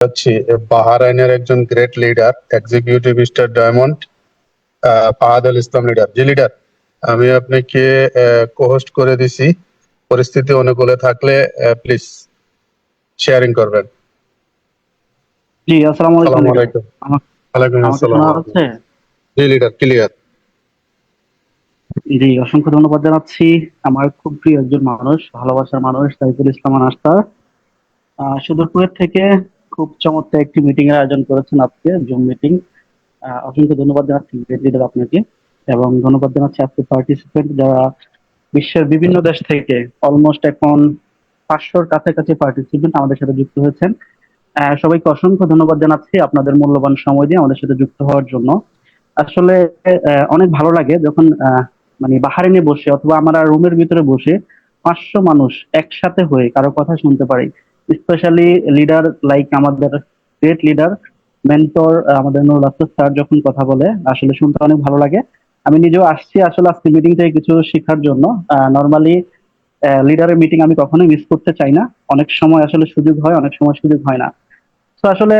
যাচ্ছি বাহারাইনের একজন great leader executive diamond ah, Fahad al Islam leader ji leader আমি আপনাকে কোহোস্ট করে দিছি। পরিস্থিতি অনুকূলে থাকলে প্লিজ শেয়ারিং করবেন। জি আসসালামু আলাইকুম ওয়ালাইকুম আসসালাম। জি লিডার ক্লিয়ার জি অসংখ্য ধন্যবাদ জানাচ্ছি। আমার খুব প্রিয় একজন মানুষ ভালোবাসার মানুষ সাইফুল ইসলাম নাস্তা সুদূরপুরের থেকে খুব চমৎকার একটি মিটিং এর আয়োজন করেছেন আজকে জুম মিটিং অসংখ্য ধন্যবাদ জানাচ্ছি লিডার আপনাকে এবং ধন্যবাদ জানাচ্ছি আজকে পার্টিসিপেন্ট যারা বিশ্বের বিভিন্ন দেশ থেকে অলমোস্ট এখন পাঁচশোর কাছাকাছি পার্টিসিপেন্ট আমাদের সাথে যুক্ত হয়েছেন। সবাইকে অসংখ্য ধন্যবাদ জানাচ্ছি আপনাদের মূল্যবান সময় দিয়ে আমাদের সাথে যুক্ত হওয়ার জন্য। আসলে অনেক ভালো লাগে যখন মানে বাহারিনে বসে অথবা আমরা রুমের ভিতরে বসে পাঁচশো মানুষ একসাথে হয়ে কারও কথা শুনতে পারি। স্পেশালি লিডার লাইক আমাদের গ্রেট লিডার মেন্টর আমাদের নুরুল স্যার যখন কথা বলে আসলে শুনতে অনেক ভালো লাগে। আমি নিজেও আসছি আসলে আজকে মিটিং থেকে কিছু শেখার জন্য। নর্মালি লিডারের মিটিং আমি কখনোই মিস করতে চাই না। অনেক সময় আসলে সুযোগ হয় অনেক সময় সুযোগ হয় না। তো আসলে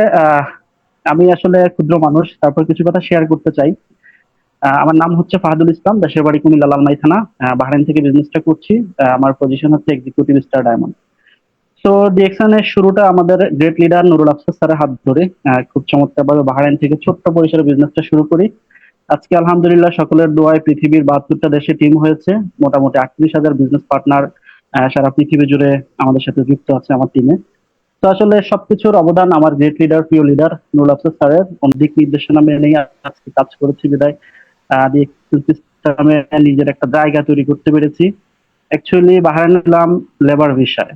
আমি আসলে ক্ষুদ্র মানুষ তারপর কিছু কথা শেয়ার করতে চাই। আমার নাম হচ্ছে ফাহাদুল ইসলাম দেশের বাড়ি কুমিল্লা লালমাই থানা। আহ, বাহরাইন থেকে বিজনেসটা করছি। আমার পজিশন হচ্ছে এক্সিকিউটিভ স্টার ডায়মন্ড সো ডিএক্সএনের শুরুটা আমাদের গ্রেট লিডার নুরুল আফসার স্যারের হাত ধরে। খুব চমৎকারভাবে বাহরাইন থেকে ছোট্ট পরিসরে বিজনেসটা শুরু করি। আজকে আলহামদুলিল্লাহ সকলের দোয়ায় পৃথিবীর বাহাত্তরটা দেশে টিম হয়েছে। মোটামুটি আটত্রিশ হাজার বিজনেস পার্টনার সারা পৃথিবী জুড়ে আমাদের সাথে যুক্ত আছে আমার টিমে তো আসলে সবকিছুর অবদান আমার গ্রেট লিডার প্রিয় লিডার নুরুল আফসার স্যারের। দিক নির্দেশনা মেনেই আজকে কাজ করেছি বিদায়। নিজের একটা জায়গা তৈরি করতে পেরেছি। অ্যাকচুয়ালি বাহারাইন লেবার ভিসায়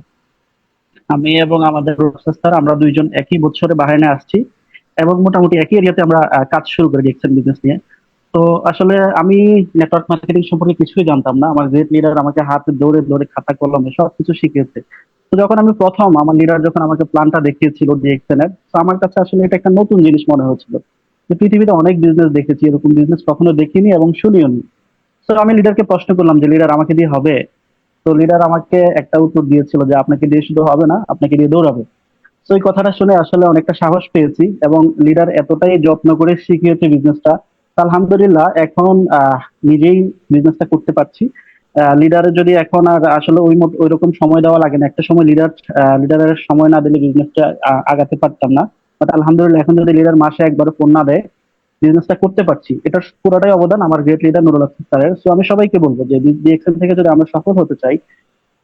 আমি এবং আমাদের প্রফেসর আমরা দুইজন একই বছরে বাহারাইনে আসছি এবং মোটামুটি একই এরিয়াতে আমরা কাজ শুরু করে ডিএক্সএন বিজনেস নিয়ে। তো আসলে আমি নেটওয়ার্ক মার্কেটিং সম্পর্কে কিছুই জানতাম না। আমার গ্রেট লিডার আমাকে হাতে দৌড়ে দৌড়ে খাতা কলমে সব কিছু শিখিয়েছে। তো যখন আমি প্রথম আমার লিডার যখন আমাকে প্ল্যানটা দেখিয়েছিল ডিএক্সএন এর, তো আমার কাছে আসলে এটা একটা নতুন জিনিস মনে হয়েছিল যে পৃথিবীতে অনেক বিজনেস দেখেছি, এরকম বিজনেস কখনো দেখিনি এবং শুনিও নি তো আমি লিডারকে প্রশ্ন করলাম যে লিডার আমাকে দিয়ে হবে? তো লিডার আমাকে একটা উত্তর দিয়েছিল যে আপনাকে দিয়ে শুধু হবে না, আপনাকে দিয়ে দৌড়াবে। তো এই কথাটা শুনে আসলে অনেকটা সাহস পেয়েছি এবং লিডার এতটাই যত্ন করে শিখিয়েছে বিজনেসটা আলহামদুলিল্লাহ, এখন নিজেই বিজনেসটা করতে পারছি। লিডারের যদি এখন আর আসলে ওই ওই রকম সময় দেওয়া লাগে না, একটা সময় লিডার লিডারের সময় না দিলে বিজনেসটা আগাতে পারতাম না। বাট আলহামদুলিল্লাহ, এখন যদি লিডার মাসে একবার ফোন না দেয় বিজনেসটা করতে পারছি, এটার পুরোটাই অবদান আমার গ্রেট লিডার নুরুল হাসান স্যারের। সো আমি সবাইকে বলব যে ডিএক্সএন থেকে যদি আমরা সফল হতে চাই,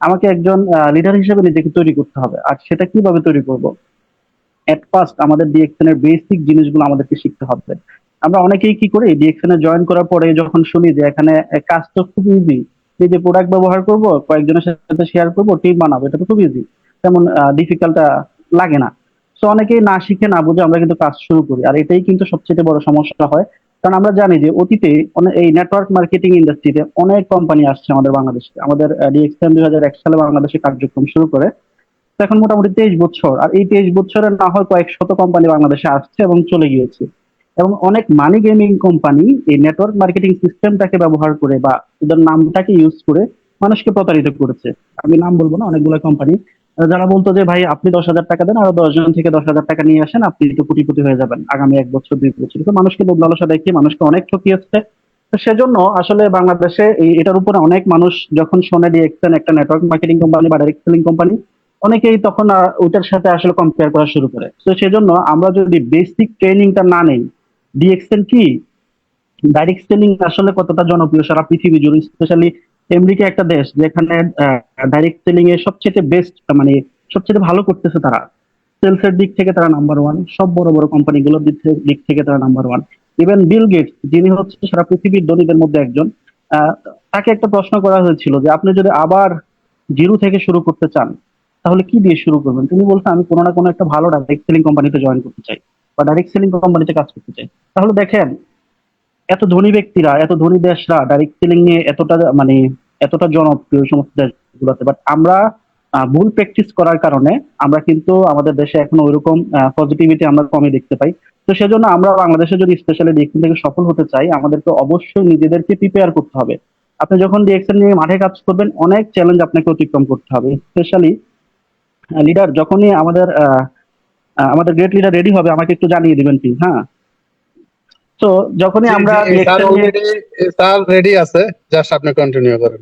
আমাকে একজন লিডার হিসেবে নিজেকে তৈরি করতে হবে। আর সেটা কীভাবে তৈরি করব? এট ফার্স্ট আমাদের ডিএক্সএন এর বেসিক জিনিসগুলো আমাদেরকে শিখতে হবে। আমরা অনেকেই কি করি ডিএক্সএন এ জয়েন করার পরে যখন শুনি যে, এখানে কাজ তো খুব ইজি নিজে প্রোডাক্ট ব্যবহার করব, কয়েকজনের সাথে শেয়ার করব টিম বানাবো, এটা তো খুব ইজি তেমন ডিফিকাল্ট লাগে না। তো অনেকেই না শিখে না বুঝে আমরা কিন্তু কাজ শুরু করি। আর এটাই কিন্তু সবচেয়ে বড় সমস্যা হয়। কারণ আমরা জানি যে অতীতে এই নেটওয়ার্ক মার্কেটিং ইন্ডাস্ট্রিতে অনেক কোম্পানি আসছে আমাদের বাংলাদেশে। আমাদের ডিএক্সএন দুই হাজার এক সালে বাংলাদেশে কার্যক্রম শুরু করে। এখন মোটামুটি তেইশ বছর। আর এই তেইশ বছরে না হয় কয়েক শত কোম্পানি বাংলাদেশে আসছে এবং চলে গিয়েছে। এবং অনেক মানি গেমিং কোম্পানি এই নেটওয়ার্ক মার্কেটিং সিস্টেমটাকে ব্যবহার করে বা ওদের নামটাকে ইউজ করে মানুষকে প্রতারিত করেছে। আমি নাম বলব না, অনেকগুলো কোম্পানি যারা বলতো যে, ভাই, আপনি দশ হাজার টাকা দেন, আরও দশ জন থেকে দশ হাজার টাকা নিয়ে আসেন, আপনি তো কোটিপতি হয়ে যাবেন আগামী এক বছর, দুই বছর। তো মানুষকে লোভ লালসা দেখিয়ে মানুষকে অনেক ঠকিয়েছে সেজন্য আসলে বাংলাদেশে এটার উপরে অনেক মানুষ যখন শোনে ডিএক্সএন একটা নেটওয়ার্ক মার্কেটিং কোম্পানি বা ডাইরেক্ট সেলিং কোম্পানি অনেকেই তখন ওইটার সাথে আসলে কম্পেয়ার করা শুরু করে। তো সেজন্য আমরা যদি বেসিক ট্রেনিংটা না নেই ডিএক্সএন কি? ডাইরেক্ট সেলিং আসলে কতটা জনপ্রিয় সারা পৃথিবী জুড়ে স্পেশালি আমেরিকা একটা দেশ যেখানে ডাইরেক্ট সেলিং এ সবচেয়ে বেস্ট মানে সবচেয়ে ভালো করতেছে তারা। সেলস এর দিক থেকে তারা নাম্বার ওয়ান সব বড় বড় কোম্পানিগুলোর দিক থেকে- তারা number one even Bill Gates যিনি হচ্ছে সারা পৃথিবীর ধনীদের মধ্যে একজন তাকে একটা প্রশ্ন করা হয়েছিল যে আপনি যদি আবার জিরো থেকে শুরু করতে চান, তাহলে কি দিয়ে শুরু করবেন? তিনি বলছেন, আমি কোনো না কোনো একটা ভালো ডাইরেক্ট সেলিং কোম্পানিতে জয়েন করতে চাই বা ডাইরেক্ট সেলিং কোম্পানিতে কাজ করতে চাই। তাহলে দেখেন এত ধনী ব্যক্তিরা, এত ধনী দেশরা ডাইরেক্ট সেলিং নিয়ে এতটা মানে এতটা জনপ্রিয় সমস্ত দেশগুলোতে। বাট আমরা ভুল প্র্যাকটিস করার কারণে আমরা কিন্তু আমাদের দেশে এখনও ওইরকম পজিটিভিটি আমরা কমই দেখতে পাই। তো সেজন্য আমরা বাংলাদেশে যদি স্পেশালি ডিএক্সএন থেকে সফল হতে চাই, আমাদেরকে অবশ্যই নিজেদেরকে প্রিপেয়ার করতে হবে। আপনি যখন ডিএক্সএন নিয়ে মাঠে কাজ করবেন, অনেক চ্যালেঞ্জ আপনাকে অতিক্রম করতে হবে। স্পেশালি লিডার যখনই আমাদের আমাদের গ্রেট লিডার রেডি হবে, আমাকে একটু জানিয়ে দিবেন প্লিজ হ্যাঁ? তো যখনই আমরা রেডি আছে জাস্ট আপনি কন্টিনিউ করেন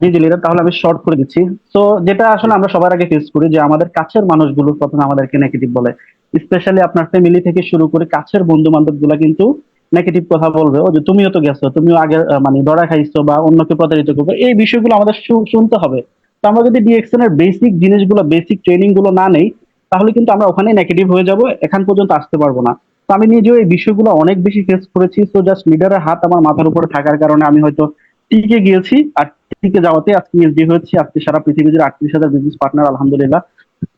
জি জি তাহলে আমি শর্ট করে দিচ্ছি। তো যেটা আসলে আমরা সবার আগে ফেস করি যে আমাদের কাছের মানুষগুলো প্রথমে আমাদেরকে নেগেটিভ বলে। স্পেশালি আপনার ফ্যামিলি থেকে শুরু করে কাছের বন্ধু বান্ধবগুলা কিন্তু নেগেটিভ কথা বলবে। ও যে তুমিও তো গেছো তুমিও আগে মানে ধরা খাইছো বা অন্যকে প্রতারিত করবে এই বিষয়গুলো আমাদের শুনতে হবে। তো আমরা যদি ডিএক্সএন এর বেসিক জিনিসগুলো বেসিক ট্রেনিংগুলো না নেই তাহলে কিন্তু আমরা ওখানে নেগেটিভ হয়ে যাব এখান পর্যন্ত আসতে পারব না। আমি নিজেও এই বিষয়গুলো অনেক বেশি ফেস করেছি তো জাস্ট লিডারের হাত আমার মাথার উপরে থাকার কারণে আমি হয়তো টিকে গিয়েছি আর টিকে যাওয়াতে আজকে এসডি হয়েছি, আজকে সারা পৃথিবীর আটত্রিশ হাজার বিজনেস পার্টনার আলহামদুলিল্লাহ।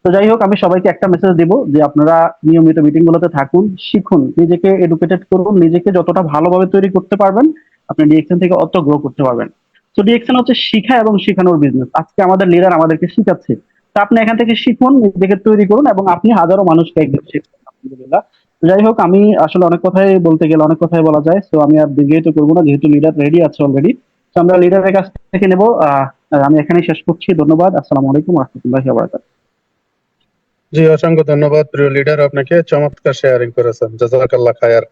তো যাই হোক, আমি সবাইকে একটা মেসেজ দিব যে আপনারা নিয়মিত মিটিং গুলোতে থাকুন, শিখুন, নিজেকে এডুকেটেড করুন, নিজেকে যতটা ভালোভাবে তৈরি করতে পারবেন, আপনি ডিএক্সএন থেকে অত গ্রো করতে পারবেন। তো ডিএক্সএন হচ্ছে শিখা এবং শিখানোর বিজনেস আজকে আমাদের লিডার আমাদেরকে শিখাচ্ছে। তা আপনি এখান থেকে শিখুন, নিজেকে তৈরি করুন এবং আপনি হাজারো মানুষকে একদিন শিখবেন, আলহামদুলিল্লাহ। যাই হোক, আমি আসলে অনেক কথাই বলতে গেলে অনেক কথাই বলা যায় তো আমি আর দীর্ঘায়িত করব না, যেহেতু লিডার রেডি আছে অলরেডি তো আমরা লিডারের কাছ থেকে নেব আমি এখানেই শেষ করছি, ধন্যবাদ, আসসালামু আলাইকুম রহমতুল্লাহি ওয়া জি, অসংখ্য ধন্যবাদ প্রিয় লিডার আপনাকে, চমৎকার শেয়ারিং করেছেন, জাজাকাল্লাহ খায়ার।